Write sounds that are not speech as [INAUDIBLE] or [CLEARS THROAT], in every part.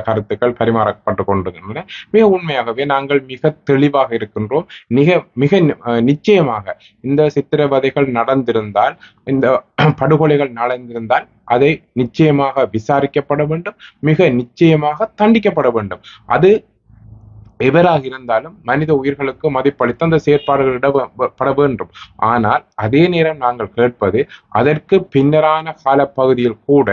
கருத்துக்கள் பரிமாறப்பட்டு கொண்டிருக்கின்றன. மிக உண்மையாகவே நாங்கள் மிக தெளிவாக இருக்கின்றோம். மிக மிக நிச்சயமாக இந்த சித்திரவதைகள் நடந்திருந்தால் இந்த [CLEARS THROAT] படுகொலைகள் நடந்திருந்தால் அதை நிச்சயமாக விசாரிக்கப்பட வேண்டும். மிக நிச்சயமாக தண்டிக்கப்பட வேண்டும். அது எவராக இருந்தாலும் மனித உயிர்களுக்கு மதிப்பளித்து அந்த செயற்பாடுகளிடப்பட வேண்டும். ஆனால் அதே நேரம் நாங்கள் கேட்பது அதற்கு பின்னரான காலப்பகுதியில் கூட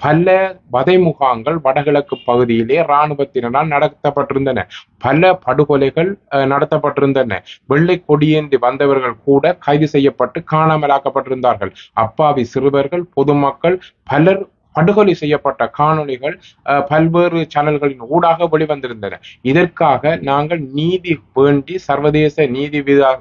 பல வதை முகாங்கள் வடகிழக்கு பகுதியிலே இராணுவத்தினரால் நடத்தப்பட்டிருந்தன. பல படுகொலைகள் அஹ், நடத்தப்பட்டிருந்தன. வெள்ளை கொடியேந்தி வந்தவர்கள் கூட கைது செய்யப்பட்டு காணாமலாக்கப்பட்டிருந்தார்கள். அப்பாவி சிறுவர்கள் பொதுமக்கள் பலர் படுகொலை செய்யப்பட்ட காணொளிகள் அஹ், பல்வேறு சேனல்களின் ஊடாக வெளிவந்திருந்தன. இதற்காக நாங்கள் நீதி வேண்டி சர்வதேச நீதி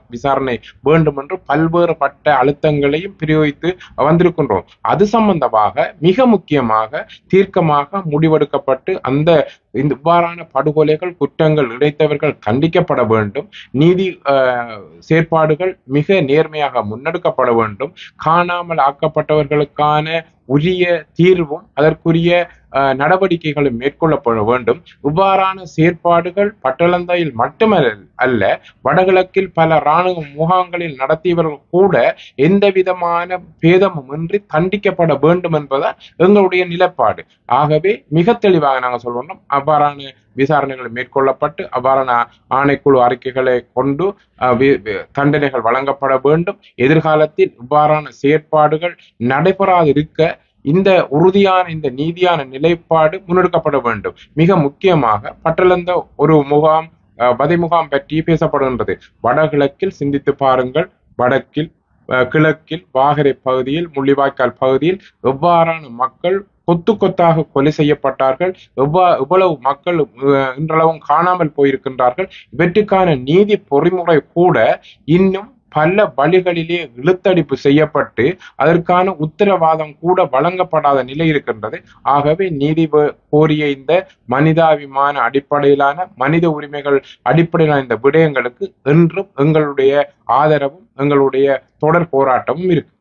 விசாரணை வேண்டும் என்று பல்வேறுபட்ட அழுத்தங்களையும் பிரயோகித்து வந்திருக்கின்றோம். அது சம்பந்தமாக மிக முக்கியமாக தீர்க்கமாக முடிவெடுக்கப்பட்டு அந்த இந்த இவ்வாறான படுகொலைகள் குற்றங்கள் இழைத்தவர்கள் கண்டிக்கப்பட வேண்டும். நீதி அஹ், செயற்பாடுகள் மிக நேர்மையாக முன்னெடுக்கப்பட வேண்டும். காணாமல் ஆக்கப்பட்டவர்களுக்கான உரிய தீர்வும் அதற்குரிய நடவடிக்கைகளும் மேற்கொள்ளப்பட வேண்டும். இவ்வாறான செயற்பாடுகள் பட்டளந்தையில் மட்டுமல்ல அல்ல வடகிழக்கில் பல இராணுவ முகாம்களில் நடத்தியவர்கள் கூட எந்த விதமான பேதமும் இன்றி தண்டிக்கப்பட வேண்டும் என்பதுதான் எங்களுடைய நிலைப்பாடு. ஆகவே மிக தெளிவாக நாங்கள் சொல்றோம் அவ்வாறான விசாரணைகள் மேற்கொள்ளப்பட்டு அவ்வாறான ஆணைக்குழு அறிக்கைகளை கொண்டு அஹ், தண்டனைகள் வழங்கப்பட வேண்டும். எதிர்காலத்தில் இவ்வாறான செயற்பாடுகள் நடைபெறாது இருக்க இந்த உறுதியான இந்த நீதியான நிலைப்பாடு முன்னெடுக்கப்பட வேண்டும். மிக முக்கியமாக பட்டளந்த ஒரு முகாம் அஹ், வதை முகாம் பற்றி பேசப்படுகின்றது. வடகிழக்கில் சிந்தித்து பாருங்கள். வடக்கில் அஹ், கிழக்கில் வாகரை பகுதியில் முள்ளிவாய்க்கால் பகுதியில் எவ்வாறான மக்கள் கொத்து கொத்தாக கொலை செய்யப்பட்டார்கள் எவ்வா எவ்வளவு மக்கள் அஹ், இன்றளவும் காணாமல் போயிருக்கின்றார்கள் இவற்றுக்கான நீதி பொறிமுறை கூட இன்னும் பல வழிகளிலே இழுத்தடிப்பு செய்யப்பட்டு அதற்கான உத்தரவாதம் கூட வழங்கப்படாத நிலை இருக்கின்றது. ஆகவே நீதி கோரிய இந்த மனிதாபிமான அடிப்படையிலான மனித உரிமைகள் அடிப்படையிலான இந்த விடயங்களுக்கு என்றும் எங்களுடைய ஆதரவும் எங்களுடைய தொடர் போராட்டமும் இருக்கு.